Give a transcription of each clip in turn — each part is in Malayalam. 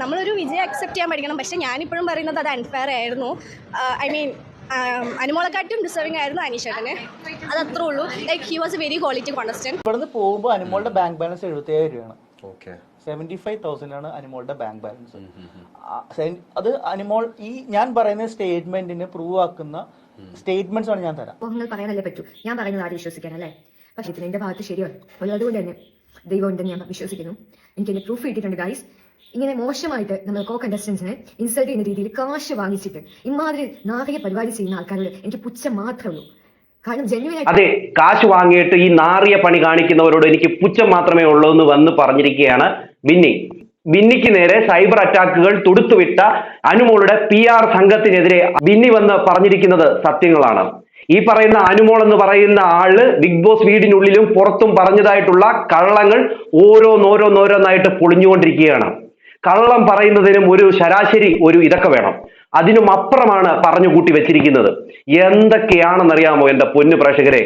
നമ്മളൊരു വിജയം അക്സെപ്റ്റ് ചെയ്യാൻ പഠിക്കണം. പക്ഷെ ഞാനിപ്പോഴും പറയുന്നത് അത് അൺഫെയർ ആയിരുന്നു. ഐ മീൻ അനുമോളെക്കാട്ടും ഡിസേർവിംഗ് ആയിരുന്നു അനീഷേട്ടന്. അത് അത്രേ ഉള്ളൂ. Like he was a very quality contestant ഇവിടുന്ന് പോകുമ്പോൾ അനുമോളുടെ ബാങ്ക് ബാലൻസ് എഴുപത്തേഴ് രൂപയാണ്. ഓക്കെ. സെവന്റി ഫൈവ് തൗസൻഡ് ആണ് അനുമോളുടെ ബാങ്ക് ബാലൻസ് അത് അനുമോൾ ഈ ഞാൻ പറയുന്ന സ്റ്റേറ്റ്മെന്റിന് പ്രൂവ് ആക്കുന്ന സ്റ്റേറ്റ്മെന്റ്സ് ആണ് ഞാൻ തരാം. നിങ്ങൾ പറയാനല്ലേ പറ്റൂ. ഞാൻ പറയുന്നത് ആരും വിശ്വസിക്കാൻ അല്ലേ പക്ഷേ ഇതിന് എന്റെ ഭാഗത്ത് ശരിയാണ്. അതുകൊണ്ട് തന്നെ ദൈവം ഉണ്ടെന്ന് ഞാൻ വിശ്വസിക്കുന്നു. എനിക്ക് എന്റെ പ്രൂഫ് കിട്ടിയിട്ടുണ്ട് ഗൈസ് ഇങ്ങനെ മോശമായിട്ട് നമ്മൾ കോ കണ്ടസ്റ്റൻസിനെ ഇൻസൾട്ട് ചെയ്യുന്ന രീതിയിൽ കാശ് വാങ്ങിച്ചിട്ട് ഇമാതിരി നാറിയ പരിപാടി ചെയ്യുന്ന ആൾക്കാരോട് എനിക്ക് പുച്ഛം മാത്രമേ ഉള്ളൂ. അതെ കാശ് വാങ്ങിയിട്ട് ഈ നാറിയ പണി കാണിക്കുന്നവരോട് എനിക്ക് പുച്ഛം മാത്രമേ ഉള്ളൂ എന്ന് വന്ന് പറഞ്ഞിരിക്കുകയാണ് ബിന്നി ബിന്നിക്ക് നേരെ സൈബർ അറ്റാക്കുകൾ തൊടുത്തുവിട്ട അനുമോളുടെ പി ആർ സംഘത്തിനെതിരെ ബിന്നി വന്ന് പറഞ്ഞിരിക്കുന്നത് സത്യങ്ങളാണ്. ഈ പറയുന്ന അനുമോൾ എന്ന് പറയുന്ന ആൾ ബിഗ് ബോസ് വീടിനുള്ളിലും പുറത്തും പറഞ്ഞതായിട്ടുള്ള കള്ളങ്ങൾ ഓരോന്നോരോന്നോരോന്നായിട്ട് പൊളിഞ്ഞുകൊണ്ടിരിക്കുകയാണ്. കള്ളം പറയുന്നതിനും ഒരു ശരാശരി ഒരു ഇതൊക്കെ വേണം. അതിനും അപ്പുറമാണ് പറഞ്ഞു കൂട്ടി വെച്ചിരിക്കുന്നത്. എന്തൊക്കെയാണെന്നറിയാമോ എന്റെ പൊന്നു പ്രേക്ഷകരെ?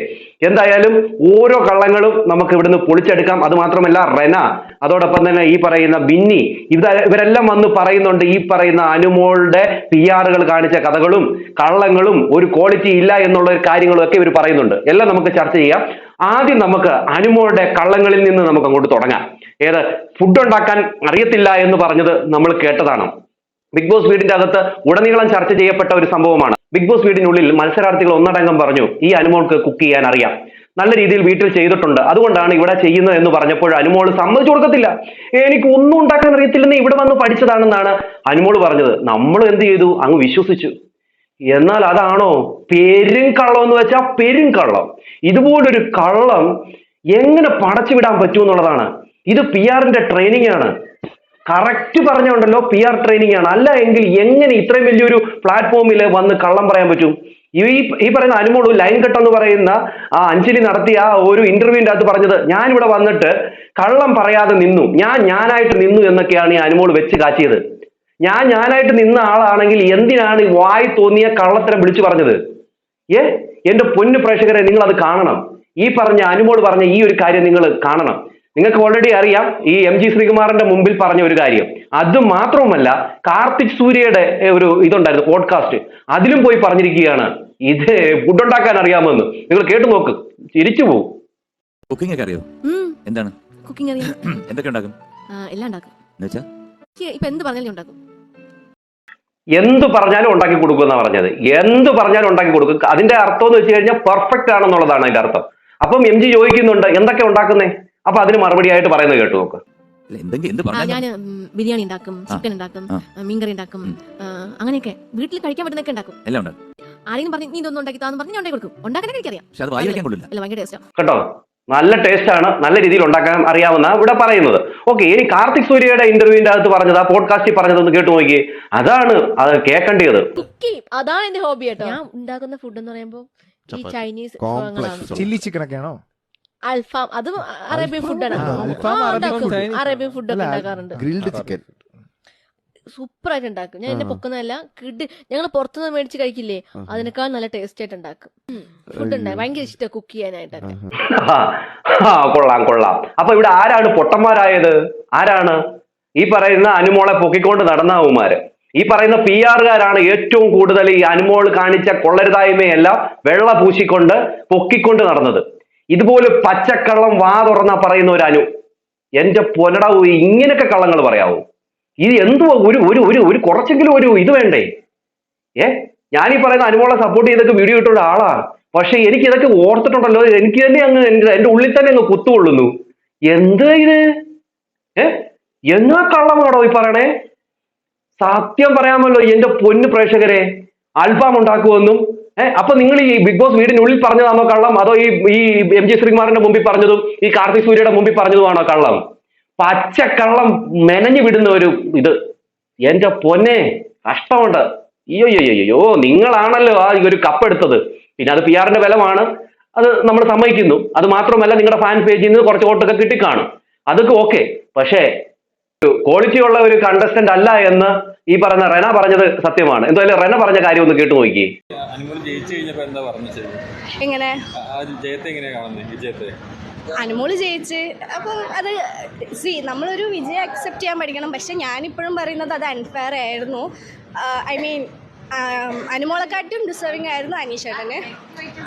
എന്തായാലും ഓരോ കള്ളങ്ങളും നമുക്ക് ഇവിടുന്ന് പൊളിച്ചെടുക്കാം. അത് മാത്രമല്ല റെന അതോടൊപ്പം തന്നെ ഈ പറയുന്ന ബിന്നി ഇത് ഇവരെല്ലാം വന്ന് പറയുന്നുണ്ട് ഈ പറയുന്ന അനുമോളുടെ പി ആറുകൾ കാണിച്ച കഥകളും കള്ളങ്ങളും ഒരു ക്വാളിറ്റി ഇല്ല എന്നുള്ള കാര്യങ്ങളും ഒക്കെ ഇവർ പറയുന്നുണ്ട്. എല്ലാം നമുക്ക് ചർച്ച ചെയ്യാം. ആദ്യം നമുക്ക് അനുമോളുടെ കള്ളങ്ങളിൽ നിന്ന് നമുക്ക് അങ്ങോട്ട് തുടങ്ങാം. ഏത് ഫുഡ് ഉണ്ടാക്കാൻ അറിയത്തില്ല എന്ന് പറഞ്ഞത് നമ്മൾ കേട്ടതാണ്. ബിഗ് ബോസ് വീടിന്റെ അകത്ത് ഉടനീളം ചർച്ച ചെയ്യപ്പെട്ട ഒരു സംഭവമാണ്. ബിഗ് ബോസ് വീടിനുള്ളിൽ മത്സരാർത്ഥികൾ ഒന്നടങ്കം പറഞ്ഞു ഈ അനുമോൾക്ക് കുക്ക് ചെയ്യാൻ അറിയാം. നല്ല രീതിയിൽ വീട്ടിൽ ചെയ്തിട്ടുണ്ട്. അതുകൊണ്ടാണ് ഇവിടെ ചെയ്യുന്നത് എന്ന് പറഞ്ഞപ്പോൾ അനുമോൾ സമ്മതിച്ചു കൊടുക്കത്തില്ല. എനിക്ക് ഒന്നും ഉണ്ടാക്കാൻ അറിയത്തില്ലെന്ന് ഇവിടെ വന്ന് പഠിച്ചതാണെന്നാണ് അനുമോൾ പറഞ്ഞത്. നമ്മൾ എന്ത് ചെയ്തു? അങ്ങ് വിശ്വസിച്ചു. എന്നാൽ അതാണോ? പെരും കള്ളം എന്ന് വെച്ചാൽ പെരും കള്ളം. ഇതുപോലൊരു കള്ളം എങ്ങനെ പടച്ചു വിടാൻ പറ്റുമെന്നുള്ളതാണ് ഇത് പി ആറിന്റെ ട്രെയിനിങ് ആണ്. കറക്റ്റ് പറഞ്ഞുണ്ടല്ലോ പി ആർ ട്രെയിനിങ് ആണ്. അല്ല എങ്കിൽ എങ്ങനെ ഇത്രയും വലിയൊരു പ്ലാറ്റ്ഫോമിൽ വന്ന് കള്ളം പറയാൻ പറ്റും? ഈ ഈ പറയുന്ന അനുമോളു ലൈൻ കട്ട് എന്ന് പറയുന്ന ആ അഞ്ജലി നടത്തിയ ആ ഒരു ഇന്റർവ്യൂവിന്റെ അകത്ത് പറഞ്ഞത് ഞാൻ ഇവിടെ വന്നിട്ട് കള്ളം പറയാതെ നിന്നു. ഞാൻ ഞാനായിട്ട് നിന്നു എന്നൊക്കെയാണ് ഈ അനുമോൾ വെച്ച് കാച്ചിയത്. ഞാൻ ഞാനായിട്ട് നിന്ന ആളാണെങ്കിൽ എന്തിനാണ് വായി തോന്നിയ കള്ളത്തരം വിളിച്ചു പറഞ്ഞത്? ഏ? എന്റെ പൊന്നു പ്രേക്ഷകരെ നിങ്ങൾ അത് കാണണം. ഈ പറഞ്ഞ അനുമോൾ പറഞ്ഞ ഈ ഒരു കാര്യം നിങ്ങൾ കാണണം. നിങ്ങൾക്ക് ഓൾറെഡി അറിയാം ഈ എം ജി ശ്രീകുമാറിന്റെ മുമ്പിൽ പറഞ്ഞ ഒരു കാര്യം. അത് മാത്രവുമല്ല കാർത്തിക് സൂര്യയുടെ ഒരു ഇതുണ്ടായിരുന്നു പോഡ്കാസ്റ്റ് അതിലും പോയി പറഞ്ഞിരിക്കുകയാണ്. ഇത് ഫുഡ് ഉണ്ടാക്കാൻ അറിയാമെന്ന്. നിങ്ങൾ കേട്ടു നോക്ക്. ചിരിച്ചു പോകും കുക്കിംഗ് ഒക്കെ അറിയോ? എന്താണ്? കുക്കിംഗ് അറിയാം? എന്തൊക്കെ ഉണ്ടാക്കും? എല്ലാം ഉണ്ടാക്കും. ഇപ്പൊ എന്ത് പറഞ്ഞാലും ഉണ്ടാക്കും. എന്ത് പറഞ്ഞാലും ഉണ്ടാക്കി കൊടുക്കുമെന്നാ പറഞ്ഞത്. എന്ത് പറഞ്ഞാലും ഉണ്ടാക്കി കൊടുക്കും. അതിന്റെ അർത്ഥം എന്ന് വെച്ച് കഴിഞ്ഞാൽ പെർഫെക്റ്റ് ആണെന്നുള്ളതാണ് അതിന്റെ അർത്ഥം. അപ്പം എം ജി ചോദിക്കുന്നുണ്ട് എന്തൊക്കെ ഉണ്ടാക്കുന്നേ? അപ്പൊ അതിന് മറുപടി ആയിട്ട് പറയുന്നത് കേട്ടു നോക്ക്. ഞാൻ ബിരിയാണി ഉണ്ടാക്കും ചിക്കൻ ഉണ്ടാക്കും മീൻകറി ഉണ്ടാക്കും അങ്ങനെയൊക്കെ വീട്ടിൽ കഴിക്കാൻ പറ്റുന്നൊക്കെ ഉണ്ടാക്കും. എല്ലാം ഉണ്ടാക്കും. ആരെങ്കിലും പറഞ്ഞ് നീ ഇതൊന്നും ഉണ്ടാക്കി താന്ന് പറഞ്ഞ് ഞാൻ ഉണ്ടാക്കി കൊടുക്കും. ഉണ്ടാക്കാനൊക്കെ എനിക്കറിയാം. അല്ല ഭയങ്കര ടേസ്റ്റാ കേട്ടോ? നല്ല ടേസ്റ്റ് ആണ്. നല്ല രീതിയിൽ ഉണ്ടാക്കാൻ അറിയാവുന്ന ഇവിടെ പറയുന്നത്. ഓക്കെ ഇനി കാർത്തിക് സൂര്യയുടെ ഇന്റർവ്യൂവിന്റെ അകത്ത് പറഞ്ഞത് ആ പോഡ്കാസ്റ്റിൽ പറഞ്ഞതൊന്ന് കേട്ടു നോക്കി. അതാണ് അത് കേൾക്കേണ്ടത്. അതാണ് എന്റെ ഹോബി കേട്ടോ. ഞാൻ ഉണ്ടാക്കുന്ന ഫുഡ് എന്ന് പറയുമ്പോൾ ഈ ചൈനീസ് ചില്ലി ചിക്കൻ ഒക്കെയാണോ? അൽഫാം അത് അറേബ്യൻ ഫുഡാണ്. അറേബ്യൻ ഫുഡൊക്കെ ഉണ്ടാക്കാറുണ്ട്. Grilled chicken. സൂപ്പർ ആയിട്ട് ഉണ്ടാക്കും. ഞാൻ എന്നെ. പൊക്കുന്നതല്ല കിഡ് ഞങ്ങൾ പുറത്തുനിന്ന് മേടിച്ച് കഴിക്കില്ലേ? അതിനേക്കാൾ നല്ല ടേസ്റ്റ് ആയിട്ട് ഉണ്ടാക്കും. ഫുഡ് ഉണ്ടായി ഭയങ്കര ഇഷ്ടമാണ് കുക്ക് ചെയ്യാനായിട്ടൊക്കെ. കൊള്ളാം കൊള്ളാം. അപ്പൊ ഇവിടെ ആരാണ് പൊട്ടന്മാരായത്? ആരാണ്? ഈ പറയുന്ന അനുമോളെ പൊക്കിക്കൊണ്ട് നടന്ന അവന്മാര്. ഈ പറയുന്ന പി ആറുകാരാണ് ഏറ്റവും കൂടുതൽ ഈ അനുമോൾ കാണിച്ച കൊള്ളരുതായ്മയെല്ലാം വെള്ള പൂശിക്കൊണ്ട് പൊക്കിക്കൊണ്ട് നടന്നത്. ഇതുപോലെ പച്ചക്കള്ളം വാ തുറന്നാ പറയുന്ന ഒരു അനു. എന്റെ പൊന്നടാവൂ ഇങ്ങനെയൊക്കെ കള്ളങ്ങൾ പറയാവോ. ഇത് എന്തുവാ ഒരു ഒരു ഒരു ഒരു കുറച്ചെങ്കിലും ഒരു ഇത് വേണ്ടേ? ഏ? ഞാൻ ഈ പറയുന്ന അനുമോളെ സപ്പോർട്ട് ചെയ്തൊക്കെ വീഡിയോ ഇട്ടുള്ള ആളാണ് പക്ഷെ എനിക്ക് ഇതൊക്കെ ഓർത്തിട്ടുണ്ടല്ലോ. എനിക്ക് തന്നെ അങ്ങ് എന്റെ ഉള്ളിൽ തന്നെ അങ്ങ് കുത്തുകൊള്ളുന്നു. എന്ത് ഇത്? ഏ? എന്നാ കള്ളമാണോ ഈ പറയണേ? സത്യം പറയാമല്ലോ എന്റെ പൊന്നു പ്രേക്ഷകരെ. അൽഫാം ഉണ്ടാക്കുമെന്നും ഏഹ് അപ്പൊ നിങ്ങൾ ഈ ബിഗ് ബോസ് വീടിനുള്ളിൽ പറഞ്ഞതാണോ കള്ളം? അതോ ഈ ഈ എം ജി ശ്രീകുമാറിന്റെ മുമ്പിൽ പറഞ്ഞതും ഈ കാർത്തിക് സൂര്യയുടെ മുമ്പിൽ പറഞ്ഞതുമാണോ കള്ളം? പച്ചക്കള്ളം മെനഞ്ഞു വിടുന്ന ഒരു ഇത്. എന്റെ പൊന്നെ കഷ്ടമുണ്ട്. അയ്യോ അയ്യോ നിങ്ങളാണല്ലോ ആ ഒരു കപ്പ് എടുത്തത്. പിന്നെ അത് പി ആറിന്റെ ബലമാണ്. അത് നമ്മൾ സമ്മതിക്കുന്നു. അത് മാത്രമല്ല നിങ്ങളുടെ ഫാൻ പേജിൽ നിന്ന് കുറച്ച് വോട്ടൊക്കെ കിട്ടിക്കാണും. അതൊക്കെ ഓക്കെ പക്ഷേ ക്വാളിറ്റി ഉള്ള ഒരു കണ്ടസ്റ്റന്റ് അല്ല എന്ന് ഈ പറഞ്ഞ റെന പറഞ്ഞത് സത്യമാണ്. എന്തായാലും റെന പറഞ്ഞ കാര്യം ഒന്ന് കേട്ടു നോക്കി. അനുമോൾ ജയിച്ചു കഴിഞ്ഞപ്പോ എന്താ പറഞ്ഞു ശരി എങ്ങനെ? ആ ജയത്തെ എങ്ങനെയാ കാണുന്നത്? വിജയത്തെ. അനുമോൾ ജയിച്ച് അപ്പം അത് സി നമ്മളൊരു വിജയം അക്സെപ്റ്റ് ചെയ്യാൻ പഠിക്കണം. പക്ഷെ ഞാനിപ്പോഴും പറയുന്നത് അത് അൺഫെയർ ആയിരുന്നു. ഐ മീൻ അനുമോളെക്കാട്ടും ഡിസേർവിംഗ് ആയിരുന്നു അനീഷേട്ടന്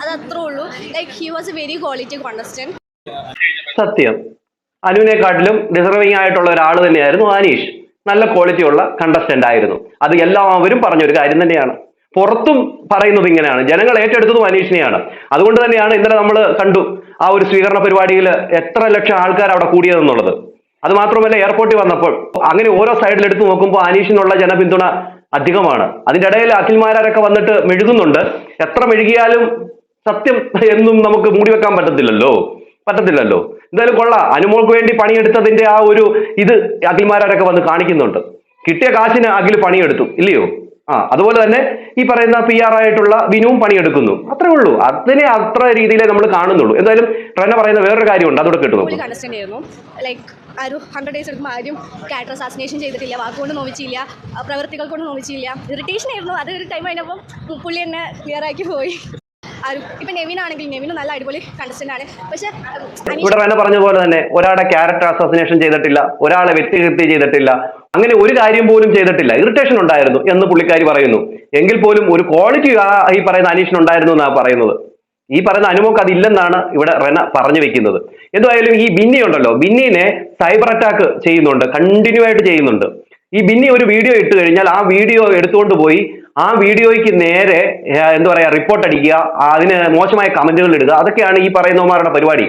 അത് അത്രേ ഉള്ളൂ. Like he was a very quality contestant സത്യം. അനുവിനെക്കാട്ടിലും ഡിസർവിംഗ് ആയിട്ടുള്ള ഒരാൾ തന്നെയായിരുന്നു അനീഷ്. നല്ല ക്വാളിറ്റി ഉള്ള കണ്ടസ്റ്റന്റ് ആയിരുന്നു. അത് എല്ലാവരും പറഞ്ഞ ഒരു കാര്യം തന്നെയാണ്. പുറത്തും പറയുന്നത് ഇങ്ങനെയാണ്. ജനങ്ങൾ ഏറ്റെടുത്തതും അനീഷിനെയാണ്. അതുകൊണ്ട് തന്നെയാണ് ഇന്നലെ നമ്മൾ കണ്ടു ആ ഒരു സ്വീകരണ പരിപാടിയിൽ എത്ര ലക്ഷം ആൾക്കാർ അവിടെ കൂടിയതെന്നുള്ളത്. അത് മാത്രമല്ല എയർപോർട്ടിൽ വന്നപ്പോൾ അങ്ങനെ ഓരോ സൈഡിൽ എടുത്തു നോക്കുമ്പോൾ അനീഷിനുള്ള ജനപിന്തുണ അധികമാണ്. അതിന്റെ ഇടയിൽ അഖിൽമാരൊക്കെ വന്നിട്ട് മെഴുകുന്നുണ്ട്. എത്ര മെഴുകിയാലും സത്യം എന്നും നമുക്ക് മൂടി വെക്കാൻ പറ്റത്തില്ലല്ലോ. പറ്റത്തില്ലല്ലോ. എന്തായാലും കൊള്ളാം. അനുമോൾക്ക് വേണ്ടി പണിയെടുത്തതിന്റെ ആ ഒരു ഇത് അഖിൽമാരൊക്കെ വന്ന് കാണിക്കുന്നുണ്ട്. കിട്ടിയ കാശിന് അഖിൽ പണിയെടുത്തു ഇല്ലയോ? ആ അതുപോലെ തന്നെ ഈ പറയുന്ന പി ആർ ആയിട്ടുള്ള വിനുവും പണിയെടുക്കുന്നു. അത്രേ ഉള്ളൂ. അതിനെ അത്ര രീതിയിലേ നമ്മൾ കാണുന്നുള്ളൂ. എന്തായാലും റെന പറയുന്ന വേറൊരു കാര്യമുണ്ട്. അതോടെ കേട്ടു ലൈക്ക് ആ ഒരു ഹൺഡ്രഡ് ഡേയ്സ് എടുക്കുമ്പോൾ ആരും ക്യാരക്ടർ അസാസിനേഷൻ ചെയ്തിട്ടില്ല വാക്കുകൊണ്ട് നോവിച്ചില്ല പ്രവൃത്തികൾ കൊണ്ട് നോവിച്ചില്ല. ഇറിറ്റേഷൻ ആയിരുന്നു. അത് ഒരു ടൈം കഴിഞ്ഞപ്പോൾ പുള്ളി എന്നെ ക്ലിയർ ആക്കി പോയി. ഇപ്പം നെവിൻ ആണെങ്കിൽ നെവിനും നല്ല അടിപൊളി കണ്ടസ്റ്റന്റ് ആണ്. പക്ഷെ ഇവിടെ തന്നെ പറഞ്ഞ പോലെ തന്നെ ഒരാളെ ക്യാരക്ടർ അസോസിനേഷൻ ചെയ്തിട്ടില്ല ഒരാളെ വ്യക്തിഹത്യ ചെയ്തിട്ടില്ല അങ്ങനെ ഒരു കാര്യം പോലും ചെയ്തിട്ടില്ല. ഇറിറ്റേഷൻ ഉണ്ടായിരുന്നു എന്ന് പുള്ളിക്കാരി പറയുന്നു. എങ്കിൽ പോലും ഒരു ക്വാളിറ്റി ആ ഈ പറയുന്ന അനീഷിന് ഉണ്ടായിരുന്നു എന്നാണ് പറയുന്നത്. ഈ പറയുന്ന അനുമോക്ക് അതില്ലെന്നാണ് ഇവിടെ റെന പറഞ്ഞു വെക്കുന്നത്. എന്തായാലും ഈ ബിന്നി ഉണ്ടല്ലോ. ബിന്നിനെ സൈബർ അറ്റാക്ക് ചെയ്യുന്നുണ്ട് കണ്ടിന്യൂ ആയിട്ട് ചെയ്യുന്നുണ്ട്. ഈ ബിന്നി ഒരു വീഡിയോ ഇട്ട് കഴിഞ്ഞാൽ ആ വീഡിയോ എടുത്തുകൊണ്ട് പോയി ആ വീഡിയോയ്ക്ക് നേരെ എന്താ പറയാ റിപ്പോർട്ട് അടിക്കുക അതിന് മോശമായ കമന്റുകൾ ഇടുക അതൊക്കെയാണ് ഈ പറയുന്നവന്മാരുടെ പരിപാടി.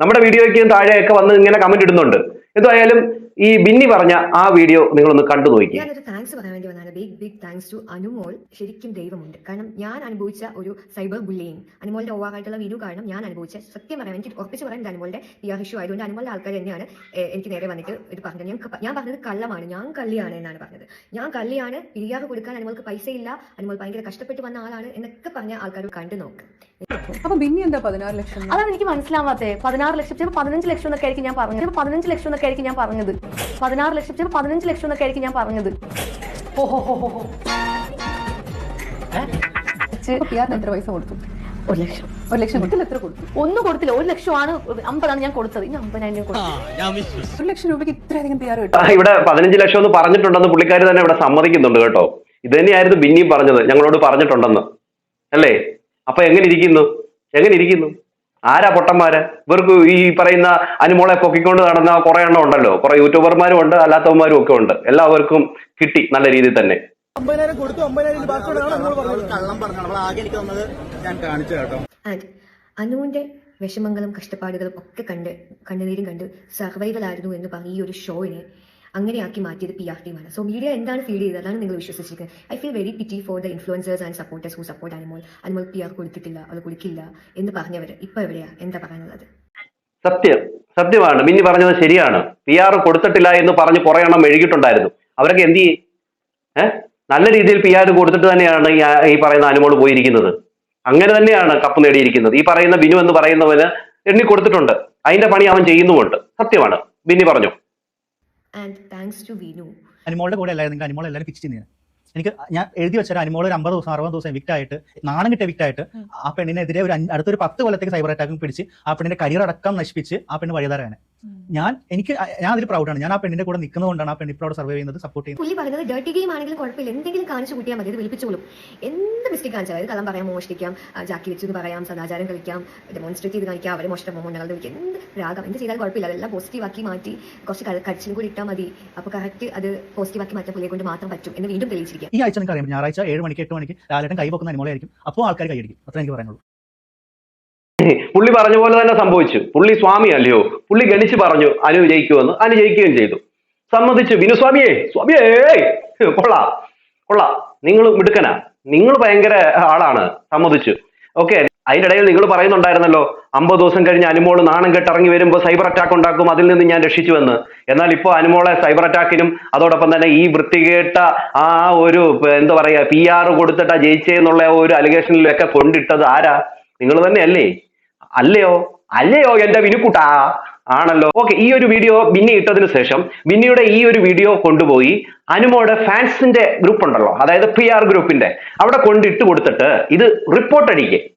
നമ്മുടെ വീഡിയോയ്ക്ക് താഴെയൊക്കെ വന്ന് ഇങ്ങനെ കമന്റ് ഇടുന്നുണ്ട്. എന്തായാലും ഈ ബിന്നി പറഞ്ഞ ആ വീഡിയോ നിങ്ങൾ ഒന്ന് കണ്ടു നോക്കി. ഞാനൊരു താങ്ക്സ് പറയാൻ വേണ്ടി വന്നതാണ്. Big big thanks to Anumol. ശരിക്കും ദൈവമുണ്ട്. കാരണം ഞാൻ അനുഭവിച്ച ഒരു സൈബർ ബുള്ളിയിങ് അനുമോളുടെ ഓവാകായിട്ടുള്ള വീഡിയോ കാരണം ഞാൻ അനുഭവിച്ച സത്യം പറയാൻ എനിക്ക് ഉറപ്പിച്ച് പറയാൻ അനുമോളിന്റെ അനുമോളുടെ ഇഷ്യൂ ആയതുകൊണ്ട് അനുമോളുടെ ആൾക്കാർ തന്നെയാണ് എനിക്ക് നേരെ വന്നിട്ട് ഇത് പറഞ്ഞത്. ഞാൻ ഞാൻ പറഞ്ഞത് കള്ളമാണ്. ഞാൻ കള്ളിയാണ് എന്നാണ് പറഞ്ഞത്. ഞാൻ കള്ളിയാണ് പി കൊടുക്കാൻ അനുമോൾക്ക് പൈസ ഇല്ല അനുമോൾ ഭയങ്കര കഷ്ടപ്പെട്ട് വന്ന ആളാണ് എന്നൊക്കെ പറഞ്ഞ ആൾക്കാർ കണ്ടു നോക്ക്. അപ്പൊ പിന്നെ എന്താ പതിനാറ് ലക്ഷം അതാണ് എനിക്ക് മനസ്സിലാവാത്തത് പതിനാറ് ലക്ഷം ചിലപ്പോൾ പതിനഞ്ച് ലക്ഷം എന്നൊക്കെ ആയിരിക്കും ഞാൻ പറഞ്ഞത്. ചിലപ്പോൾ പതിനഞ്ച് ലക്ഷം എന്നൊക്കെ ആയിരിക്കും ഞാൻ പറഞ്ഞത്. പതിനാറ് ലക്ഷം ചിലപ്പോൾ പതിനഞ്ച് ലക്ഷം എന്നൊക്കെ ആയിരിക്കും ഞാൻ പറഞ്ഞത്. എത്ര പൈസ കൊടുത്തു? ഒരു ലക്ഷം. ഒരു ലക്ഷം കൊടുത്തില്ല എത്ര കൊടുത്തു? ഒന്നും കൊടുത്തില്ല. ഒരു ലക്ഷമാണ് അമ്പതാണ് ഞാൻ കൊടുത്തത്. ഇനി അമ്പതിനായിരം കൊടുത്തു. ഒരു ലക്ഷം രൂപയ്ക്ക് ഇത്രയധികം പി ആർ ആ, കിട്ടും ഇവിടെ പതിനഞ്ച് ലക്ഷം എന്ന് പറഞ്ഞിട്ടുണ്ടെന്ന് പുള്ളിക്കാരി തന്നെ ഇവിടെ സമ്മതിക്കുന്നുണ്ട് കേട്ടോ. ഇത് തന്നെയായിരുന്നു ബിന്നിയും പറഞ്ഞത്. ഞങ്ങളോട് പറഞ്ഞിട്ടുണ്ടെന്ന്. അല്ലേ? അപ്പൊ എങ്ങനെ ഇരിക്കുന്നു? എങ്ങനെ ഇരിക്കുന്നു? ആരാ പൊട്ടന്മാര്? ഇവർക്ക് ഈ പറയുന്ന അനുമോളെ പൊക്കിക്കൊണ്ട് നടന്ന കുറെ എണ്ണം ഉണ്ടല്ലോ. കുറെ യൂട്യൂബർമാരും ഉണ്ട് അല്ലാത്തവന്മാരും ഒക്കെ ഉണ്ട്. എല്ലാവർക്കും കിട്ടി നല്ല രീതിയിൽ തന്നെ. അമ്പതിനായിരം കൊടുത്തു അമ്പതിനായിരം കള്ളം പറഞ്ഞു അവൾ ആകെ എനിക്ക് തന്നത് ഞാൻ കാണിച്ചു കേട്ടോ. ആൻഡ് അനുവിന്റെ വിഷമങ്ങളും കഷ്ടപ്പാടുകളും ഒക്കെ കണ്ട് കണ്ണുനീരും കണ്ട് സർവൈവൽ ആയിരുന്നു എന്ന് പറഞ്ഞ ഈ ഒരു ഷോയിനെ അങ്ങനെയാക്കി മാറ്റിയത് പി ആർ ടീമാണ് സോ മീഡിയ എന്താണ് ഫീൽ ചെയ്തത്? അതാണ് നിങ്ങൾ വിശ്വസിച്ചിരിക്കുന്നത്. I feel very pity for the influencers and supporters who support Anumol Anumol P R കൊടുത്തിട്ടില്ല അത് കൊടുക്കില്ല എന്ന് പറഞ്ഞവർ ഇപ്പൊ എവിടെയാ? എന്താ പറയാനുള്ളത്? സത്യം. സത്യമാണ്. മിന്നി പറഞ്ഞത് ശരിയാണ്. പി ആർ കൊടുത്തിട്ടില്ല എന്ന് പറഞ്ഞ് കുറെ എണ്ണം എഴുകിയിട്ടുണ്ടായിരുന്നു അവരൊക്കെ എന്ത് ചെയ്യും നല്ല രീതിയിൽ പി ആർ കൊടുത്തിട്ട് തന്നെയാണ് ഈ പറയുന്ന അനുമോൾ പോയിരിക്കുന്നത്. അങ്ങനെ തന്നെയാണ് കപ്പ് നേടിയിരിക്കുന്നത്. ഈ പറയുന്ന ബിനു എന്ന് പറയുന്നവന് എണ്ണി കൊടുത്തിട്ടുണ്ട്. അതിന്റെ പണി അവൻ ചെയ്യുന്നുമുണ്ട്. സത്യമാണ്. ബിന്നി പറഞ്ഞു. ആൻഡ് താങ്ക്സ് ടു വിനു അനിമോളുടെ കൂടെ അല്ലായിരുന്നു അനിമോൾ എല്ലാവരും ഫിക്സ് ചെയ്യുന്നത് എനിക്ക് ഞാൻ എഴുതി വെച്ചാൽ അനിമോൾ ഒരു അമ്പത് ദിവസം അറുപത് ദിവസം വിക്റ്റ് ആയിട്ട് നാണം കിട്ടിയ വിക്റ്റ് ആയിട്ട് ആ പെണ്ണിനെതിരെ ഒരു അടുത്തൊരു പത്ത് കൊല്ലത്തേക്ക് സൈബർ അറ്റാക്കും പിടിച്ച് ആ പെണ്ണിന്റെ കരിയർ അടക്കം നശിപ്പിച്ച് ആ പെണ്ണ് വഴിതാരാണ് ഞാൻ എനിക്ക് ഞാൻ അതിൽ പ്രൗഡാണ് ഞാൻ ആ പെണ്ണിന്റെ കൂടെ നിൽക്കുന്നതുകൊണ്ടാണ് ആ പെണ്ണ് ഇപ്പോൾ അവിടെ സർവേ ചെയ്യുന്നത് സപ്പോർട്ട് ചെയ്യുന്നത്. പുള്ളി പറയുന്നത് ഡേർട്ടി ഗെയിം ആണെങ്കിലും കുഴപ്പമില്ല. എന്തെങ്കിലും കാണിച്ചു കൂട്ടിയാൽ മതി. അത് വിളിപ്പിച്ചോളും. എന്ത് മിസ്റ്റേക്ക് കാണിച്ചാൽ അതായത് കള്ളം പറയാം മോഷ്ടിക്കാം ജാക്കി വെച്ചു എന്ന് പറയാം സദാചാരം കളിക്കാം ഡെമോൺസ്ട്രേറ്റ് ചെയ്ത് കാണിക്കാം അവരെ മോഷ്ടം മോഹങ്ങളുടെ വിളിക്കാം എന്ത് രാഗം. എന്ത് ചെയ്താൽ കുഴപ്പമില്ല. അതെല്ലാം പോസിറ്റീവ് ആക്കി മാറ്റി കുറച്ച് കടിച്ചിലും കൂടി ഇട്ടാൽ മതി. അപ്പോൾ കറക്റ്റ് അത് പോസിറ്റീവ് ആക്കി മാറ്റാൻ പുള്ളിയെ കൊണ്ട് മാത്രം പറ്റും എന്ന് വീണ്ടും തെളിയിച്ചിരിക്കുക ഈ ആഴ്ച നിങ്ങൾക്ക് അറിയാം ഞായറാഴ്ച ഏഴ് മണിക്ക് എട്ട് മണിക്ക് ലാലേട്ടൻ കൈ വെക്കുന്ന അനിമോളായിരിക്കും. അപ്പോൾ ആൾക്കാർ കൈയടിക്കും. അത്ര എനിക്ക് പറയാനുള്ളൂ. പുള്ളി പറഞ്ഞ പോലെ തന്നെ സംഭവിച്ചു. പുള്ളി സ്വാമി അല്ലയോ? പുള്ളി ഗണിച്ച് പറഞ്ഞു അനു ജയിക്കുമെന്ന്. അനു ജയിക്കുകയും ചെയ്തു. സമ്മതിച്ചു. വിനു സ്വാമിയേ സ്വാമിയേ കൊള്ളാ. കൊള്ളാം. നിങ്ങൾ മിടുക്കനാ. നിങ്ങൾ ഭയങ്കര ആളാണ്. സമ്മതിച്ചു. ഓക്കെ അതിന്റെ ഇടയിൽ നിങ്ങൾ പറയുന്നുണ്ടായിരുന്നല്ലോ അമ്പത് ദിവസം കഴിഞ്ഞ് അനുമോൾ നാണം കെട്ടിറങ്ങി വരുമ്പോൾ സൈബർ അറ്റാക്ക് ഉണ്ടാക്കും അതിൽ നിന്ന് ഞാൻ രക്ഷിച്ചുവെന്ന്. എന്നാൽ ഇപ്പോൾ അനുമോളെ സൈബർ അറ്റാക്കിനും അതോടൊപ്പം തന്നെ ഈ വൃത്തികേട്ട ആ ഒരു എന്താ പറയുക പി ആർ കൊടുത്തിട്ടാ ജയിച്ചേന്നുള്ള ഒരു അലിഗേഷനിലൊക്കെ കൊണ്ടിട്ടത് ആരാ? നിങ്ങൾ തന്നെയല്ലേ? അല്ലയോ? അല്ലയോ എന്റെ വിനുക്കുട്ടാ ആണല്ലോ. ഓക്കെ ഈ ഒരു വീഡിയോ ബിന്നി ഇട്ടതിന് ശേഷം ബിന്നിയുടെ ഈ ഒരു വീഡിയോ കൊണ്ടുപോയി അനുമോയുടെ ഫാൻസിന്റെ ഗ്രൂപ്പ് ഉണ്ടല്ലോ അതായത് പി ആർ ഗ്രൂപ്പിന്റെ അവിടെ കൊണ്ടിട്ട് കൊടുത്തിട്ട് ഇത് റിപ്പോർട്ട് അടിക്കേ.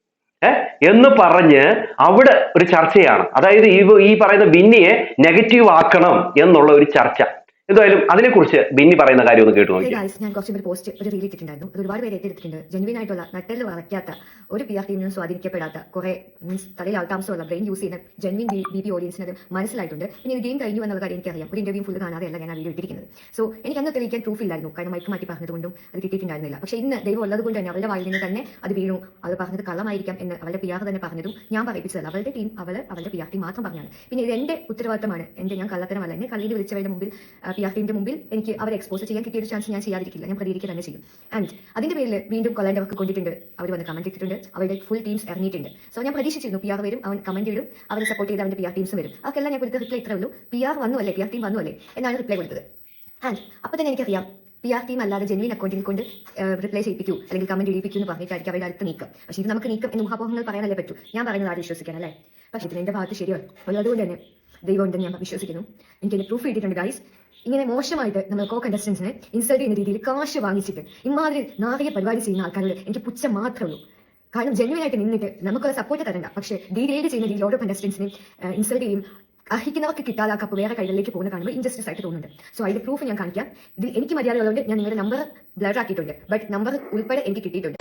ഏ? എന്ന് പറഞ്ഞ് അവിടെ ഒരു ചർച്ചയാണ്. അതായത് ഈ പറയുന്ന ബിന്നിയെ നെഗറ്റീവ് ആക്കണം എന്നുള്ള ഒരു ചർച്ച. എന്തായാലും അതിനെക്കുറിച്ച് ബിന്നി പറയുന്ന കാര്യം ഒന്ന് കേട്ടു Hey ഞാൻ കുറച്ച് പോസ്റ്റ് ഒരു റീൽ ഇട്ടിട്ടുണ്ടായിരുന്നു. ഒരുപാട് പേര് ഏറ്റെടുത്തിട്ടുണ്ട്. ജെനുവിൻ ആയിട്ടുള്ള നട്ടെല്ല് വളയ്ക്കാത്ത ഒരു പി ആർ ടീമിനും സ്വാധീനിക്കപ്പെടാത്ത കുറെ മീൻസ് തലയിൽ ആൾത്താമസമുള്ള ബ്രെയിൻ യൂസ് ചെയ്യുന്ന ജെനുവിൻ ബി ബി ഓഡിയൻസിന് അത് മനസ്സിലായിട്ടുണ്ട്. പിന്നെ ഇത് ഗെയിം കഴിഞ്ഞു എന്നുള്ള കാര്യം എനിക്കറിയാം. ഒരു ഇന്റർവ്യൂ ഫുൾ കാണാതെയല്ല ഞാൻ വീഡിയോ ഇട്ടിരിക്കുന്നത്. സോ എനിക്ക് അന്ന് തെളിയിക്കാൻ പ്രൂഫ് ഇല്ലായിരുന്നു. കാരണം മൈക്ക് മാറ്റി പറഞ്ഞതുകൊണ്ടും അത് കിട്ടിയിട്ടുണ്ടായിരുന്നില്ല. പക്ഷേ ഇന്ന് ദൈവം ഉള്ളത് കൊണ്ട് തന്നെ അവളുടെ വായിൽ നിന്ന് തന്നെ അത് വീണു. അത് പറഞ്ഞത് കള്ളമായിരിക്കാം എന്ന് അവളുടെ പി തന്നെ പറഞ്ഞതും ഞാൻ പറയിപ്പിച്ചതല്ല. അവളുടെ ടീം അവൾ അവളുടെ പി ആർ ടീം മാത്രം പറഞ്ഞാണ്. പിന്നെ ഇത് എന്റെ ഉത്തരവാദിത്തമാണ്. എന്റെ ഞാൻ കള്ളത്തരമല്ല. എന്നെ കള്ളിയിൽ വിളിച്ചവരുടെ മുമ്പിൽ ആർ മുമ്പിൽ എനിക്ക് അവരെ എക്സ്പോസ് ചെയ്യാൻ കിട്ടിയ ഒരു ചാൻസ് ഞാൻ ചെയ്യാതിരിക്കില്ല. ഞാൻ പ്രതികരിക്കുക തന്നെ ചെയ്യും. ആൻഡ് അതിന്റെ പേരിൽ വീണ്ടും കൊള്ളേണ്ട വർക്ക് കൊണ്ടിട്ടുണ്ട്. അവർ വന്ന് കമന്റ് ഇട്ടിട്ടുണ്ട്. അവരുടെ ഫുൾ ടീംസ് ഇറങ്ങിയിട്ടുണ്ട്. സോ ഞാൻ പ്രതീക്ഷിച്ചിരുന്നു പി ആർ വരും അവൻ കമന്റ് ഇടും അവരെ സപ്പോർട്ട് ചെയ്ത് അവന്റെ പി ആർ ടീംസ് വരും. അതൊക്കെല്ലാം ഞാൻ കൊടുത്ത റിപ്ലൈ ഇത്രേ ഉള്ളൂ. പി ആർ വന്നു അല്ലേ? പി ആർ ടീം വന്നു അല്ലേ? എന്നാണ് റിപ്ലൈ കൊടുത്തത്. ആൻഡ് അപ്പോൾ തന്നെ എനിക്കറിയാം പി ആർ ടീം അല്ലാതെ ജെനുവിൻ അക്കൗണ്ടിൽ കൊണ്ട് റിപ്ലൈ ചെയ്യിപ്പിക്കൂ. അല്ലെങ്കിൽ കമന്റ് ഇടിപ്പിക്കൂ എന്ന് പറഞ്ഞിട്ടായിരിക്കും അവരുടെ അടുത്ത് നീക്കം. പക്ഷേ ഇത് നമുക്ക് നീക്കം എന്ന് ഊഹാപോഹങ്ങൾ പറയാനല്ലേ പറ്റൂ. ഞാൻ പറയുന്നത് ആരും വിശ്വസിക്കാൻ അല്ലേ? പക്ഷേ ഇതിന് എന്റെ ഭാഗത്ത് ശരിയാണ്. അതുകൊണ്ട് തന്നെ ദൈവം ഉണ്ടെന്ന് ഞാൻ വിശ്വസിക്കുന്നു. എനിക്ക് എന്റെ പ്രൂഫ് കിട്ടിയിട്ടുണ്ട് ഗൈസ് ഇങ്ങനെ മോശമായിട്ട് നമ്മൾ കോ കണ്ടസ്റ്റൻസിനെ ഇൻസൾട്ട് ചെയ്യുന്ന രീതിയിൽ കാശ് വാങ്ങിച്ചിട്ട് ഇമാതിരി നാറിയ പരിപാടി ചെയ്യുന്ന ആൾക്കാരോട് എനിക്ക് പുച്ഛം മാത്രമേ ഉള്ളൂ. കാരണം ജെന്യുവൻ ആയിട്ട് നിന്നിട്ട് നമുക്ക് സപ്പോർട്ട് തരണ്ട. പക്ഷേ ഡീഗ്രേഡ് ചെയ്യുന്ന രീതിയിൽ ഓരോ കണ്ടസ്റ്റൻസിനെ ഇൻസൾട്ട് ചെയ്യും. അർഹിക്കുന്നവർക്ക് കിട്ടാതെ കപ്പ് വേറെ കൈകളിലേക്ക് പോകുന്ന കാണുമ്പോൾ ഇൻജസ്റ്റിസ് ആയിട്ട് തോന്നുന്നുണ്ട്. സോ അതിന്റെ പ്രൂഫ് ഞാൻ കാണിക്കാം. ഇതിൽ എനിക്ക് മര്യാദ ഉള്ളതുകൊണ്ട് ഞാൻ നിങ്ങളുടെ നമ്പർ ബ്ലർ ആക്കിയിട്ടുണ്ട്. ബട്ട് നമ്പർ ഉൾപ്പെടെ എനിക്ക് കിട്ടിയിട്ടുണ്ട്.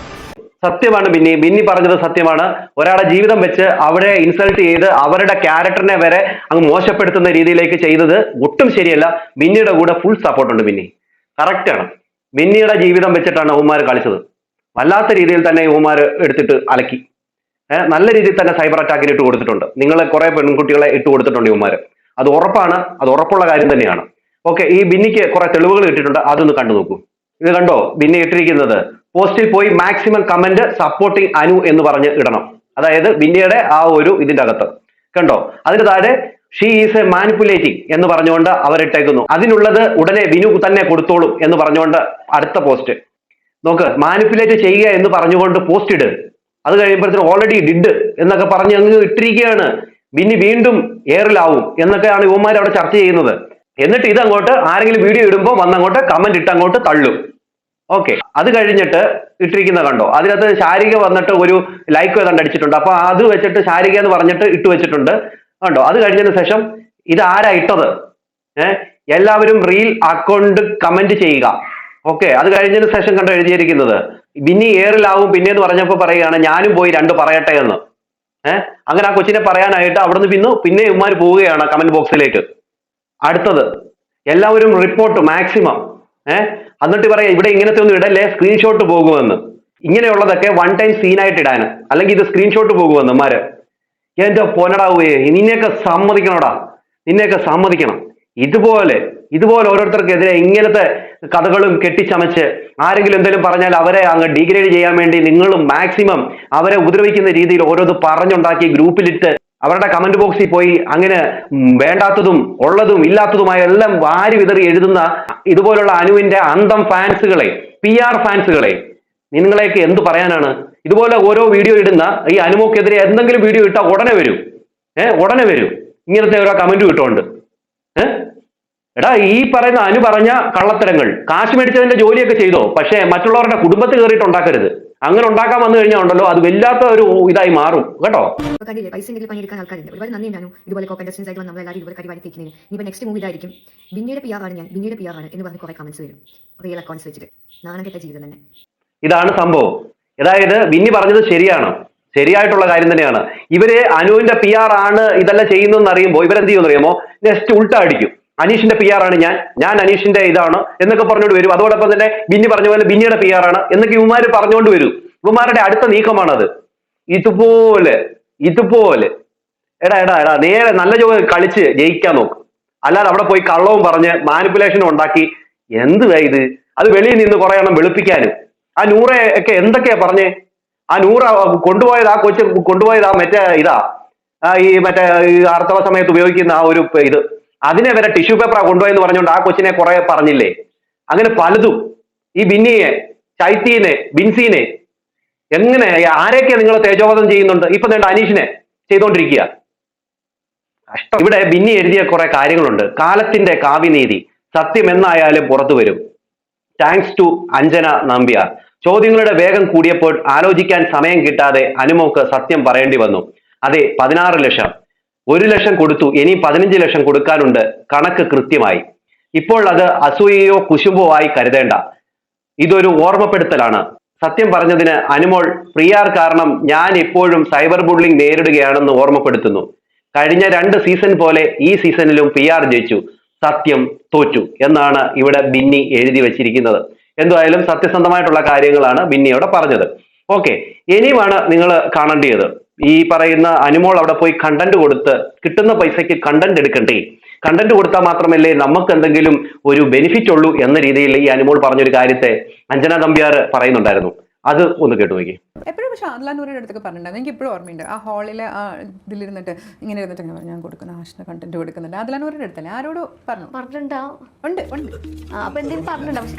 സത്യമാണ് ബിന്നി. ബിന്നി പറഞ്ഞത് സത്യമാണ്. ഒരാളെ ജീവിതം വെച്ച് അവരെ ഇൻസൾട്ട് ചെയ്ത് അവരുടെ ക്യാരക്ടറിനെ വരെ അങ്ങ് മോശപ്പെടുത്തുന്ന രീതിയിലേക്ക് ചെയ്തത് ഒട്ടും ശരിയല്ല. ബിന്നിയുടെ കൂടെ ഫുൾ സപ്പോർട്ട് ഉണ്ട് ബിന്നി. കറക്റ്റ് ആണ്. ബിന്നിയുടെ ജീവിതം വെച്ചിട്ടാണ് ഉമാർ കളിച്ചത്. വല്ലാത്ത രീതിയിൽ തന്നെ ഉമാർ എടുത്തിട്ട് അലക്കി. നല്ല രീതിയിൽ തന്നെ സൈബർ അറ്റാക്കിന് ഇട്ട് കൊടുത്തിട്ടുണ്ട്. നിങ്ങൾ കുറെ പെൺകുട്ടികളെ ഇട്ട് കൊടുത്തിട്ടുണ്ട് ഇവന്മാർ അത് ഉറപ്പാണ്. അത് ഉറപ്പുള്ള കാര്യം തന്നെയാണ്. ഓക്കെ ഈ ബിന്നിക്ക് കുറെ തെളിവുകൾ കിട്ടിയിട്ടുണ്ട്. അതൊന്ന് കണ്ടു നോക്കൂ. ഇത് കണ്ടോ? ബിന്നി ഇട്ടിരിക്കുന്നത് പോസ്റ്റിൽ പോയി മാക്സിമം കമന്റ് സപ്പോർട്ടിങ് അനു എന്ന് പറഞ്ഞ് ഇടണം. അതായത് ബിന്നിയുടെ ആ ഒരു ഇതിന്റെ അകത്ത്. കണ്ടോ? അതിന് താഴെ ഷീ ഈസ് എ മാനിപ്പുലേറ്റിംഗ് എന്ന് പറഞ്ഞുകൊണ്ട് അവരിട്ടേക്കുന്നു അതിനുള്ളത് ഉടനെ വിനു തന്നെ കൊടുത്തോളും എന്ന് പറഞ്ഞുകൊണ്ട് അടുത്ത പോസ്റ്റ് നോക്ക് മാനിപ്പുലേറ്റ് ചെയ്യുക എന്ന് പറഞ്ഞുകൊണ്ട് പോസ്റ്റ് ഇട്. അത് കഴിയുമ്പോഴത്തേക്കും ഓൾറെഡി ഡിഡ് എന്നൊക്കെ പറഞ്ഞ് അങ്ങ് ഇട്ടിരിക്കുകയാണ്. ബിന്നി വീണ്ടും എയറിലാവും എന്നൊക്കെയാണ് യുവന്മാർ അവിടെ ചർച്ച ചെയ്യുന്നത്. എന്നിട്ട് ഇത് അങ്ങോട്ട് ആരെങ്കിലും വീഡിയോ ഇടുമ്പോൾ വന്നങ്ങോട്ട് കമന്റ് ഇട്ട് അങ്ങോട്ട് തള്ളും. ഓക്കെ അത് കഴിഞ്ഞിട്ട് ഇട്ടിരിക്കുന്ന കണ്ടോ? അതിനകത്ത് ശാരിക വന്നിട്ട് ഒരു ലൈക്ക് ഏതാണ്ട് അടിച്ചിട്ടുണ്ട്. അപ്പൊ അത് വെച്ചിട്ട് ശാരിക എന്ന് പറഞ്ഞിട്ട് ഇട്ട് വെച്ചിട്ടുണ്ട്. കണ്ടോ? അത് കഴിഞ്ഞതിന് ശേഷം ഇത് ആരാ ഇട്ടത്? ഏഹ് എല്ലാവരും റീൽ അക്കൗണ്ട് കമന്റ് ചെയ്യുക. ഓക്കെ അത് കഴിഞ്ഞതിന് ശേഷം കണ്ടോ എഴുതിയിരിക്കുന്നത്? ബിന്നി പിന്നെ എന്ന് പറഞ്ഞപ്പോൾ പറയുകയാണ് ഞാനും പോയി രണ്ട് പറയട്ടെ എന്ന്. ഏഹ് അങ്ങനെ ആ കൊച്ചിനെ പറയാനായിട്ട് അവിടുന്ന് പിന്നെ പിന്നെ ഇവന്മാർ പോവുകയാണ് കമന്റ് ബോക്സിലേക്ക് അടുത്തത് എല്ലാവരും റിപ്പോർട്ട് മാക്സിമം ഏഹ് എന്നിട്ട് പറയാം ഇവിടെ ഇങ്ങനത്തെ ഒന്നും ഇടല്ലേ സ്ക്രീൻഷോട്ട് പോകുമെന്ന്. ഇങ്ങനെയുള്ളതൊക്കെ വൺ ടൈം സീനായിട്ട് ഇടാൻ അല്ലെങ്കിൽ ഇത് സ്ക്രീൻഷോട്ട് പോകുമെന്ന് മാര് എന്റെ പൊന്നടാവുകയെ നിന്നെയൊക്കെ സമ്മതിക്കണോടാ? നിന്നെയൊക്കെ സമ്മതിക്കണം. ഇതുപോലെ ഇതുപോലെ ഓരോരുത്തർക്കെതിരെ ഇങ്ങനത്തെ കഥകളും കെട്ടിച്ചമച്ച് ആരെങ്കിലും എന്തെങ്കിലും പറഞ്ഞാൽ അവരെ അങ്ങ് ഡിഗ്രേഡ് ചെയ്യാൻ വേണ്ടി നിങ്ങളും മാക്സിമം അവരെ ഉപദ്രവിക്കുന്ന രീതിയിൽ ഓരോന്ന് പറഞ്ഞുണ്ടാക്കി ഗ്രൂപ്പിലിട്ട് അവരുടെ കമന്റ് ബോക്സിൽ പോയി അങ്ങനെ വേണ്ടാത്തതും ഉള്ളതും ഇല്ലാത്തതുമായ എല്ലാം വാരി വിതറി എഴുതുന്ന ഇതുപോലുള്ള അനുവിന്റെ അന്തം ഫാൻസുകളെ പി ആർ ഫാൻസുകളെ നിങ്ങളെയൊക്കെ എന്ത് പറയാനാണ്? ഇതുപോലെ ഓരോ വീഡിയോ ഇടുന്ന ഈ അനുമോക്കെതിരെ എന്തെങ്കിലും വീഡിയോ ഇട്ടാൽ ഉടനെ വരും. ഏഹ് ഉടനെ വരും. ഇങ്ങനത്തെ ഓരോ കമന്റ് കിട്ടുന്നുണ്ട് ഏഹ് എടാ ഈ പറയുന്ന അനു പറഞ്ഞ കള്ളത്തരങ്ങൾ. കാശ് മേടിച്ചതിന്റെ ജോലിയൊക്കെ ചെയ്തോ? പക്ഷേ മറ്റുള്ളവരുടെ കുടുംബത്തിൽ കയറിയിട്ട് ഉണ്ടാക്കരുത്. അങ്ങനെ ഉണ്ടാക്കാൻ വന്നു കഴിഞ്ഞാൽ ഉണ്ടല്ലോ അത് വല്ലാത്ത ഒരു ഇതായി മാറും. കേട്ടോ? കണ്ടില്ലേ പൈസ ഉണ്ടെങ്കിൽ പണിയെടുക്കാൻ ആൾക്കാരുണ്ട്. ഒരുപാട് നന്ദി ഉണ്ടായിരുന്നു. ഇതുപോലെ ആയിട്ട് ഇതുപോലെ കരിവാരി തേക്കുന്നതിന്. ഇനിയിപ്പോൾ നെക്സ്റ്റ് മൂവി ഇതായിരിക്കും. ബിന്നിയുടെ പി ആർ ആണ് ഞാൻ. ബിന്നിയുടെ പി ആണ് എന്ന് പറഞ്ഞ് കുറേ കമന്റ്സ് വരും. റിയൽ അക്കൗണ്ട്സ് വെച്ചിട്ട്. നാണം കെട്ട ജീവിതം തന്നെ. ഇതാണ് സംഭവം. അതായത് ബിന്നി പറഞ്ഞത് ശരിയാണ്. ശരിയായിട്ടുള്ള കാര്യം തന്നെയാണ്. ഇവർ അനുവിന്റെ പി ആർ ആണ് ഇതെല്ലാം ചെയ്യുന്നതെന്ന് അറിയുമ്പോൾ ഇവരെന്ത് ചെയ്യുമെന്ന് അറിയുമോ? നെക്സ്റ്റ് ഉൾട്ട അടിക്കും. അനീഷിന്റെ പി ആണ് ഞാൻ. ഞാൻ അനീഷിന്റെ ഇതാണ് എന്നൊക്കെ പറഞ്ഞുകൊണ്ട് വരും. അതോടൊപ്പം തന്നെ ബിന്നി പറഞ്ഞ പോലെ ബിന്നിയുടെ പി ആണ് എന്നൊക്കെ ഇവന്മാര് പറഞ്ഞുകൊണ്ട് വരും. ഇവന്മാരുടെ അടുത്ത നീക്കമാണത്. ഇതുപോലെ ഇതുപോലെ. എടാ എടാ എടാ നേരെ നല്ല ജോ കളിച്ച് ജയിക്കാൻ നോക്ക്. അല്ലാതെ അവിടെ പോയി കള്ളവും പറഞ്ഞ് മാനിപ്പുലേഷനും ഉണ്ടാക്കി എന്തുവാ ഇത്? അത് വെളിയിൽ നിന്ന് കുറെ എണ്ണം വെളുപ്പിക്കാനും. ആ നൂറെ ഒക്കെ എന്തൊക്കെയാ പറഞ്ഞേ? ആ നൂറ കൊണ്ടുപോയത് ആ കൊച്ചു കൊണ്ടുപോയത് ആ മറ്റേ ഇതാ ഈ മറ്റേ ഈ ആർത്തവ സമയത്ത് ഉപയോഗിക്കുന്ന ആ ഒരു ഇത്. അതിനെ വരെ ടിഷ്യൂ പേപ്പറാ കൊണ്ടുപോയെന്ന് പറഞ്ഞുകൊണ്ട് ആ കൊച്ചിനെ കുറെ പറഞ്ഞില്ലേ? അങ്ങനെ പലതും ഈ ബിന്നിയെ ചൈത്തീനെ ബിൻസീനെ എങ്ങനെ ആരെയൊക്കെ നിങ്ങൾ തേജോവധം ചെയ്യുന്നുണ്ട്? ഇപ്പൊ നേണ്ട അനീഷിനെ ചെയ്തുകൊണ്ടിരിക്കുക കഷ്ടം. ഇവിടെ ബിന്നി എഴുതിയ കുറെ കാര്യങ്ങളുണ്ട്. കാലത്തിന്റെ കാവ്യനീതി സത്യം എന്നായാലും പുറത്തു വരും. Thanks to Anjana Nambiar. ചോദ്യങ്ങളുടെ വേഗം കൂടിയപ്പോൾ ആലോചിക്കാൻ സമയം കിട്ടാതെ അനുമോക്ക് സത്യം പറയേണ്ടി വന്നു. അതെ പതിനാറ് ലക്ഷം. ഒരു ലക്ഷം കൊടുത്തു ഇനി പതിനഞ്ച് ലക്ഷം കൊടുക്കാനുണ്ട്. കണക്ക് കൃത്യമായി. ഇപ്പോൾ അത് അസൂയയോ കുശുമ്പോ ആയി കരുതേണ്ട. ഇതൊരു ഓർമ്മപ്പെടുത്തലാണ്. സത്യം പറഞ്ഞതിന് അനുമോൾ പ്രിയാർ കാരണം ഞാൻ ഇപ്പോഴും സൈബർ ബുള്ളിംഗ് നേരിടുകയാണെന്ന് ഓർമ്മപ്പെടുത്തുന്നു. കഴിഞ്ഞ രണ്ട് സീസൺ പോലെ ഈ സീസണിലും പി ആർ ജയിച്ചു. സത്യം തോറ്റു എന്നാണ് ഇവിടെ ബിന്നി എഴുതി വെച്ചിരിക്കുന്നത്. എന്തായാലും സത്യസന്ധമായിട്ടുള്ള കാര്യങ്ങളാണ് ബിന്നി അവിടെ പറഞ്ഞത്. ഓക്കെ ഇനിയുമാണ് നിങ്ങൾ കാണേണ്ടത് ഈ പറയുന്ന അനുമോൾ അവിടെ പോയി കണ്ടന്റ് കൊടുത്ത് കിട്ടുന്ന പൈസയ്ക്ക് കണ്ടന്റ് എടുക്കണ്ടേ? കണ്ടന്റ് കൊടുത്താൽ മാത്രമല്ലേ നമുക്ക് എന്തെങ്കിലും ഒരു ബെനിഫിറ്റ് ഉള്ളൂ എന്ന രീതിയിൽ ഈ അനുമോൾ പറഞ്ഞൊരു കാര്യത്തെ അഞ്ജന നമ്പ്യാർ പറയുന്നുണ്ടായിരുന്നു. അത് ഒന്ന് കേട്ടു നോക്കി. എപ്പോഴും പക്ഷെ ആദിലാനൂരിയുടെ അടുത്തൊക്കെ പറഞ്ഞിട്ടുണ്ടായിരുന്നു. എനിക്ക് ഇപ്പോഴും ഓർമ്മയുണ്ട്. ആ ഹാളിലെ ആ ഇതിലിരുന്നിട്ട് ഇങ്ങനെ ഇരുന്നിട്ട് ഇങ്ങനെ ഞാൻ കൊടുക്കുന്ന ആശന കണ്ടന്റ് കൊടുക്കുന്നുണ്ട്. ആദിലാനൂരിന്റെ അടുത്തല്ലേ? ആരോട് പറഞ്ഞു? പറഞ്ഞിട്ടുണ്ടാവും ഉണ്ട് ഉണ്ട്. ആ, അപ്പൊ എന്തെങ്കിലും പറഞ്ഞിട്ടുണ്ടാവും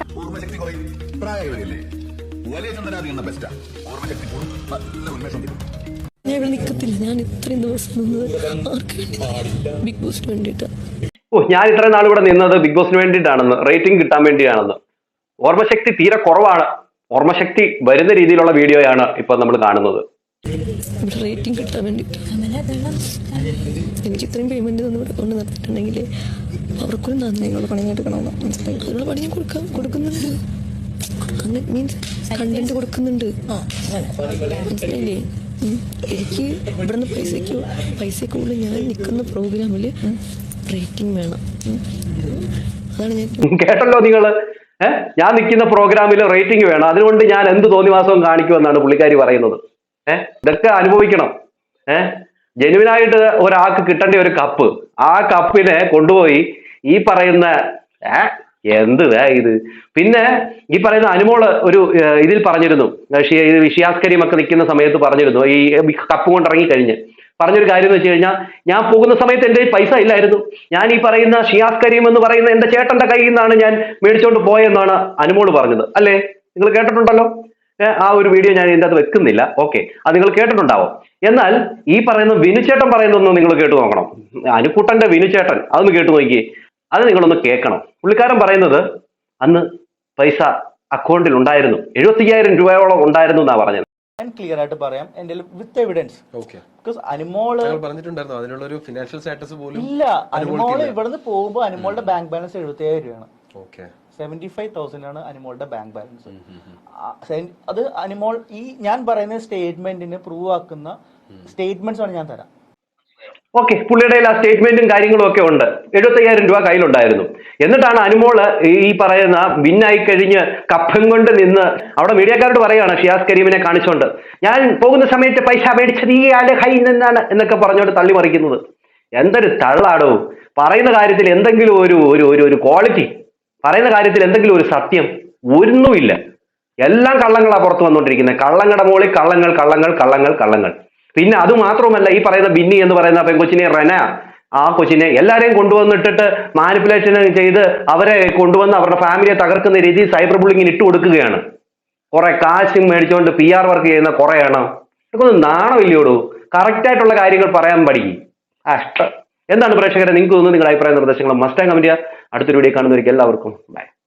ഞാൻ ഇവിടെ നിൽക്കത്തില്ല ഞാൻ ഇത്രയും ദിവസം നിന്നത് ആർക്ക് വേണ്ടി ബിഗ് ബോസിന് വേണ്ടിയിട്ട്. ഓ ഞാൻ ഇത്രയും നാൾ ഇവിടെ നിന്നത് ബിഗ് ബോസിന് വേണ്ടിയിട്ടാണെന്ന്. റേറ്റിംഗ് കിട്ടാൻ വേണ്ടിയാണെന്ന്. ഓർമ്മശക്തി തീരെ കുറവാണ്. ഓർമ്മശക്തി വരുന്ന രീതിയിലുള്ള വീഡിയോയാണ് ഇപ്പൊ നമ്മൾ കാണുന്നത്. ഇവിടെ റേറ്റിംഗ് കിട്ടാൻ വേണ്ടിയിട്ട് എനിക്ക് ഇത്രയും പേയ്മെന്റ് കൊണ്ട് നിർത്തിയിട്ടുണ്ടെങ്കിൽ അവർക്കൊരു നന്ദിയോട് പണി എടുക്കണമെന്ന് മനസ്സിലായി. അതിനുള്ള പണി ഞാൻ കൊടുക്കാൻ കൊടുക്കുന്നുണ്ട്. മീൻസ് കണ്ടന്റ് കൊടുക്കുന്നുണ്ട്. മനസ്സിലായില്ലേ. എനിക്ക് ഇവിടുന്ന് പൈസയ്ക്ക് പൈസയ്ക്ക് കൂടുതൽ ഞാൻ നിൽക്കുന്ന പ്രോഗ്രാമിൽ റേറ്റിംഗ് വേണം. അതാണ് ഞാൻ കേട്ടല്ലോ നിങ്ങൾ ഞാൻ നിൽക്കുന്ന പ്രോഗ്രാമിൽ റേറ്റിംഗ് വേണം. അതുകൊണ്ട് ഞാൻ എന്ത് തോന്നിവാസവും കാണിക്കുമെന്നാണ് പുള്ളിക്കാരി പറയുന്നത്. ഏഹ് ഇതൊക്കെ അനുഭവിക്കണം. ഏഹ് ജെനുവിനായിട്ട് ഒരാൾക്ക് കിട്ടേണ്ട ഒരു കപ്പ് ആ കപ്പിനെ കൊണ്ടുപോയി ഈ പറയുന്ന ഏ എന്ത് വേ ഇത്? പിന്നെ ഈ പറയുന്ന അനുമോൾ ഒരു ഇതിൽ പറഞ്ഞിരുന്നു. ഇത് ഷിയാസ് ഒക്കെ നിൽക്കുന്ന സമയത്ത് പറഞ്ഞിരുന്നു. ഈ കപ്പ് കൊണ്ട് ഇറങ്ങി കഴിഞ്ഞ്. പറഞ്ഞൊരു കാര്യം എന്ന് വെച്ച് കഴിഞ്ഞാൽ ഞാൻ പോകുന്ന സമയത്ത് എന്റെ പൈസ ഇല്ലായിരുന്നു. ഞാൻ ഈ പറയുന്ന ഷിയാസ് കരീം എന്ന് പറയുന്ന എന്റെ ചേട്ടന്റെ കയ്യിൽ നിന്നാണ് ഞാൻ മേടിച്ചോണ്ട് പോയെന്നാണ് അനുമോൾ പറഞ്ഞത്. അല്ലേ? നിങ്ങൾ കേട്ടിട്ടുണ്ടല്ലോ? ആ ഒരു വീഡിയോ ഞാൻ ഇതിന്റെ അത് വെക്കുന്നില്ല. ഓക്കെ. അത് നിങ്ങൾ കേട്ടിട്ടുണ്ടാവും. എന്നാൽ ഈ പറയുന്ന വിനുചേട്ടൻ പറയുന്നതൊന്നും നിങ്ങൾ കേട്ടു നോക്കണം. അനുക്കുട്ടന്റെ വിനുചേട്ടൻ അതൊന്ന് കേട്ടു നോക്കിയേ. അത് നിങ്ങളൊന്ന് കേൾക്കണം. പുള്ളിക്കാരൻ പറയുന്നത് അന്ന് പൈസ അക്കൗണ്ടിൽ ഉണ്ടായിരുന്നു. എഴുപത്തിയ്യായിരം രൂപയോളം ഉണ്ടായിരുന്നു എന്നാ പറഞ്ഞത്. ഞാൻ ക്ലിയർ ആയിട്ട് പറയാം. എന്റെ with evidence okay because Anumol പറഞ്ഞിട്ടുണ്ടായിരുന്നു. അതിനുള്ള ഒരു ഫിനാൻഷ്യൽ സ്റ്റാറ്റസ് പോലും ഇല്ല. അനുമോൾ ഇവിടുന്ന് പോകുമ്പോൾ അനുമോളുടെ ബാങ്ക് ബാലൻസ് എഴുപത്തി ഏഴ് രൂപയാണ്. ഓക്കെ സെവന്റി ഫൈവ് തൗസൻഡ് ആണ് അനുമോളുടെ ബാങ്ക് ബാലൻസ് അത് അനുമോൾ ഈ ഞാൻ പറയുന്ന സ്റ്റേറ്റ്മെന്റിന് പ്രൂവ് ആക്കുന്ന സ്റ്റേറ്റ്മെന്റ്സ് ആണ് ഞാൻ തരാം. ഓക്കെ പുള്ളിയുടെ ആ സ്റ്റേറ്റ്മെന്റും കാര്യങ്ങളും ഒക്കെ ഉണ്ട്. എഴുപത്തയ്യായിരം രൂപ കയ്യിലുണ്ടായിരുന്നു. എന്നിട്ടാണ് അനുമോൾ ഈ- പറയുന്ന വിന്നായി കഴിഞ്ഞ് കപ്പം കൊണ്ട് നിന്ന് അവിടെ മീഡിയക്കാരോട് പറയുകയാണ് ഷിയാസ് കരീമിനെ കാണിച്ചുകൊണ്ട് ഞാൻ പോകുന്ന സമയത്ത് പൈസ മേടിച്ചത് ഈ ആളെ കയ്യിൽ നിന്നാണ് എന്നൊക്കെ പറഞ്ഞുകൊണ്ട് തള്ളി മറിക്കുന്നത്. എന്തൊരു തള്ളാടോ. പറയുന്ന കാര്യത്തിൽ എന്തെങ്കിലും ഒരു ഒരു ഒരു ഒരു ക്വാളിറ്റി പറയുന്ന കാര്യത്തിൽ എന്തെങ്കിലും ഒരു സത്യം. ഒന്നുമില്ല. എല്ലാം കള്ളങ്ങളാണ് പുറത്ത് വന്നുകൊണ്ടിരിക്കുന്നത് കള്ളങ്ങളുടെ മുകളിൽ കള്ളങ്ങൾ കള്ളങ്ങൾ കള്ളങ്ങൾ കള്ളങ്ങൾ. പിന്നെ അത് മാത്രമല്ല ഈ പറയുന്ന ബിന്നി എന്ന് പറയുന്ന പെൺകൊച്ചിനെ റെന ആ കൊച്ചിനെ എല്ലാരെയും കൊണ്ടുവന്നിട്ടിട്ട് മാനിപ്പുലേഷൻ ചെയ്ത് അവരെ കൊണ്ടുവന്ന് അവരുടെ ഫാമിലിയെ തകർക്കുന്ന രീതിയിൽ സൈബർ ബുള്ളിങ്ങിന് ഇട്ട് കൊടുക്കുകയാണ്. കുറെ കാശും മേടിച്ചുകൊണ്ട് പി ആർ വർക്ക് ചെയ്യുന്ന കുറെ എണ്ണം ഇതൊന്നും നാണമില്ലയോടൂ കറക്റ്റ് ആയിട്ടുള്ള കാര്യങ്ങൾ പറയാൻ പഠി അഷ്ടം എന്താണ് പ്രേക്ഷകരെ? നിങ്ങൾക്ക് തോന്നുന്നു നിങ്ങളുടെ അഭിപ്രായ നിർദ്ദേശങ്ങൾ മസ്റ്റാൻ കമന്റ് ചെയ്യുക. അടുത്തൊരു വീഡിയോ കാണുന്നവർക്ക് എല്ലാവർക്കും ബൈ